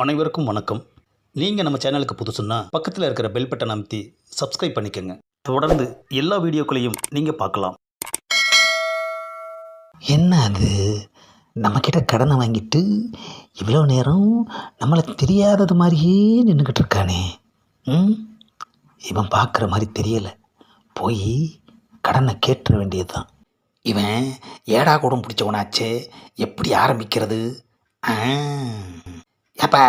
அனைவருக்கும் வணக்கம். நீங்கள் நம்ம சேனலுக்கு புதுசுன்னா பக்கத்தில் இருக்கிற பெல் பட்டன் அமைத்தி சப்ஸ்கிரைப் பண்ணிக்கோங்க. தொடர்ந்து எல்லா வீடியோக்களையும் நீங்கள் பார்க்கலாம். என்ன அது? நம்மக்கிட்ட கடனை வாங்கிட்டு இவ்வளோ நேரம் நம்மளை தெரியாதது மாதிரியே நின்றுக்கிட்டு இருக்கானே. ம்? இவன் பார்க்குற மாதிரி தெரியலை. போய் கடனை கேட்டுற வேண்டியது தான் இவன் ஏடா கூடம் பிடிச்சவனாச்சே? எப்படி ஆரம்பிக்கிறது? ஆ. ஏப்பா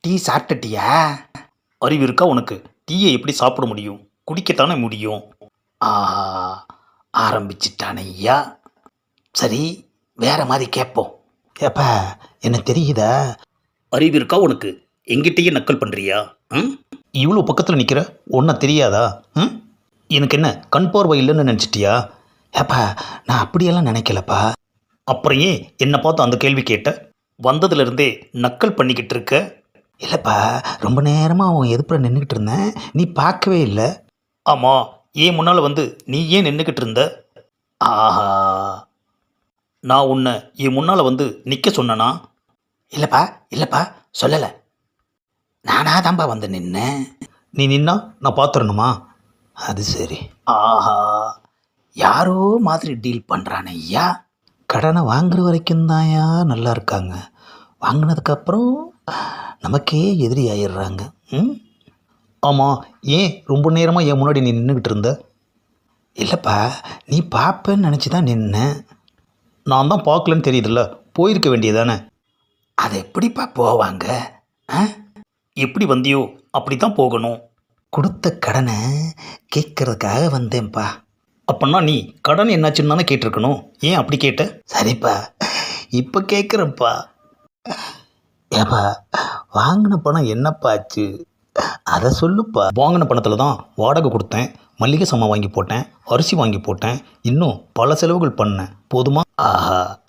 டீ சாப்பிட்டுட்டியா? அறிவு இருக்கா உனக்கு? டீயை எப்படி சாப்பிட முடியும்? குடிக்கத்தானே முடியும்? ஆஹா ஆரம்பிச்சிட்டான் ஐயா. சரி வேற மாதிரி கேட்போம் ஏப்பா என்ன தெரியுதா? அறிவு இருக்கா உனக்கு? எங்கிட்டயே நக்கல் பண்ணுறியா ம்? இவ்வளோ பக்கத்தில் நிற்கிற ஒன்றை தெரியாதா? ம்? எனக்கு என்ன கண் பார்வை இல்லைன்னு நினச்சிட்டியா? ஏப்பா நான் அப்படியெல்லாம் நினைக்கலப்பா. அப்புறம் ஏன் என்னை பார்த்து அந்த கேள்வி கேட்ட? வந்ததுலேருந்தே நக்கல் பண்ணிக்கிட்டு இருக்க இல்லைப்பா ரொம்ப நேரமாக அவன் எதிர்ப்புற நின்றுக்கிட்டு இருந்தேன் நீ பார்க்கவே இல்லை. ஆமாம் ஏன் முன்னால் வந்து நீ ஏன் நின்றுக்கிட்டு இருந்த? ஆஹா. நான் உன்னை என் முன்னால் வந்து நிற்க சொன்னனா? இல்லைப்பா இல்லைப்பா சொல்லலை. நானாக தான்ப்பா வந்து நின்னேன். நீ நின்னா நான் பார்த்துடணுமா அது சரி. ஆஹா. யாரோ மாதிரி டீல் பண்ணுறான் ஐயா. கடனை வாங்குற வரைக்கும் தான்யா நல்லா இருக்காங்க. வாங்கினதுக்கப்புறம் நமக்கே எதிரி ஆயிடுறாங்க. ம்? ஆமாம் ஏன் ரொம்ப நேரமாக என் முன்னாடி நீ நின்றுக்கிட்டு இருந்த? இல்லைப்பா நீ பார்ப்பேன்னு நினச்சி தான் நின்னேன் நான் தான் பார்க்கலன்னு தெரியுதுல்ல போயிருக்க வேண்டியதானே? அது எப்படிப்பா போவாங்க? ஆ? எப்படி வந்தியோ அப்படி தான் போகணும். கொடுத்த கடனை கேட்கறதுக்காக வந்தேன்ப்பா. அப்பன்னா நீ கடன் என்னாச்சுன்னு தானே கேட்டிருக்கணும். ஏன் அப்படி கேட்ட? சரிப்பா. இப்போ கேட்குறேன்ப்பா ஏப்பா வாங்கின பணம் என்னப்பா ஆச்சு? அதை சொல்லுப்பா. வாங்கின பணத்தில் தான் வாடகை கொடுத்தேன் மல்லிகை சாமான் வாங்கி போட்டேன் அரிசி வாங்கி போட்டேன் இன்னும் பல செலவுகள் பண்ணேன். போதுமா? ஆஹா.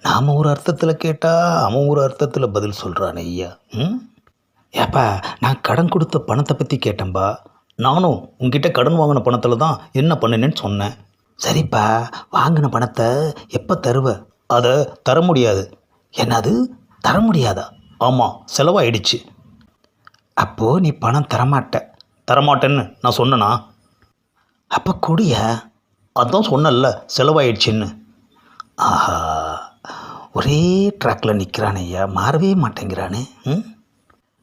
நாம் ஒரு அர்த்தத்தில் கேட்டால் அவன் ஒரு அர்த்தத்தில் பதில் சொல்கிறான் ஐயா. ம்? ஏப்பா நான் கடன் கொடுத்த பணத்தை பற்றி கேட்டேன்பா. நானும் உங்ககிட்ட கடன் வாங்கின பணத்தில் தான் என்ன பண்ணினேன்னு சொன்னேன். சரிப்பா வாங்கின பணத்தை எப்போ தருவ? அதை தர முடியாது. என்னது? தர முடியாதா? ஆமாம் செலவாயிடுச்சு. அப்போது நீ பணம் தரமாட்ட. தரமாட்டேன்னு நான் சொன்னனா? அப்போ கொடிய? அதான் சொன்னேன்ல செலவாயிடுச்சுன்னு. ஆஹா ஒரே ட்ராக்கில் நிற்கிறானே ஐயா மாறவே மாட்டேங்கிறானே ம்?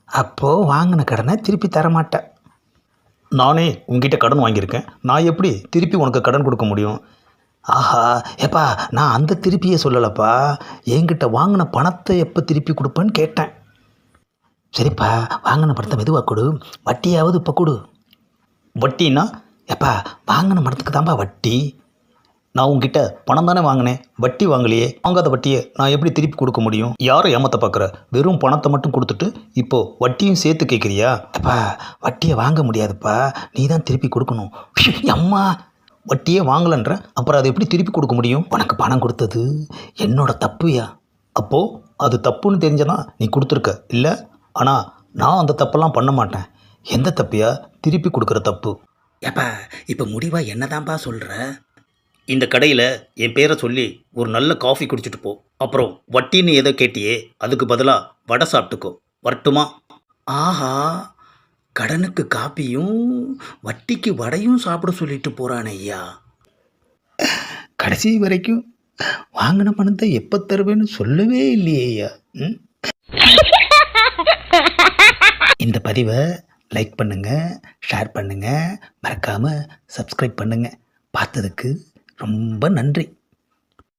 அப்போது வாங்கின கடனை திருப்பி தரமாட்டேன் நானே உங்ககிட்ட கடன் வாங்கியிருக்கேன். நான் எப்படி திருப்பி உனக்கு கடன் கொடுக்க முடியும்? ஆஹா ஏப்பா நான் அந்த திருப்பியே சொல்லலப்பா. என்கிட்ட வாங்கின பணத்தை எப்போ திருப்பி கொடுப்பேன்னு கேட்டேன். சரிப்பா வாங்கின பணத்தை மெதுவாக கொடு. வட்டியாவது இப்போ கொடு. வட்டின்னா ஏப்பா வாங்கின பணத்துக்கு தான்ப்பா வட்டி. நான் உங்ககிட்ட பணம் தானே வாங்கினேன். வட்டி வாங்கலையே. வாங்காத வட்டியை நான் எப்படி திருப்பி கொடுக்க முடியும்? யாரை ஏமாத்த பார்க்குற? வெறும் பணத்தை மட்டும் கொடுத்துட்டு இப்போ வட்டியும் சேர்த்து கேட்குறியா? ஏப்பா வட்டியை வாங்க முடியாதுப்பா. நீ தான் திருப்பி கொடுக்கணும். அம்மா. வட்டியே வாங்கலன்ற அப்புறம் அதை எப்படி திருப்பி கொடுக்க முடியும்? உனக்கு பணம் கொடுத்தது. என்னோட தப்புயா? அப்போது அது தப்புன்னு தெரிஞ்சனா நீ கொடுத்துருக்க இல்லை? ஆனால் நான் அந்த தப்பெல்லாம் பண்ண மாட்டேன். எந்த தப்பையா? திருப்பி கொடுக்குற தப்பு. ஏப்பா இப்போ முடிவாக என்னதான்ப்பா சொல்கிற இந்த கடையில் என் பேரை சொல்லி ஒரு நல்ல காஃபி குடிச்சிட்டு போ. அப்புறம் வட்டின்னு ஏதோ கேட்டியே அதுக்கு பதிலாக வடை சாப்பிட்டுக்கோ. வரட்டுமா? ஆஹா கடனுக்கு காப்பியும் வட்டிக்கு வடையும் சாப்பிட சொல்லிட்டு போகிறான் ஐயா. கடைசி வரைக்கும் வாங்கின பணத்தை எப்போ தருவேன்னு சொல்லவே இல்லையே ஐயா. ம்? இந்த பதிவை லைக் பண்ணுங்கள் ஷேர் பண்ணுங்கள் மறக்காமல் சப்ஸ்கிரைப் பண்ணுங்கள் பார்த்ததுக்கு ரொம்ப நன்றி.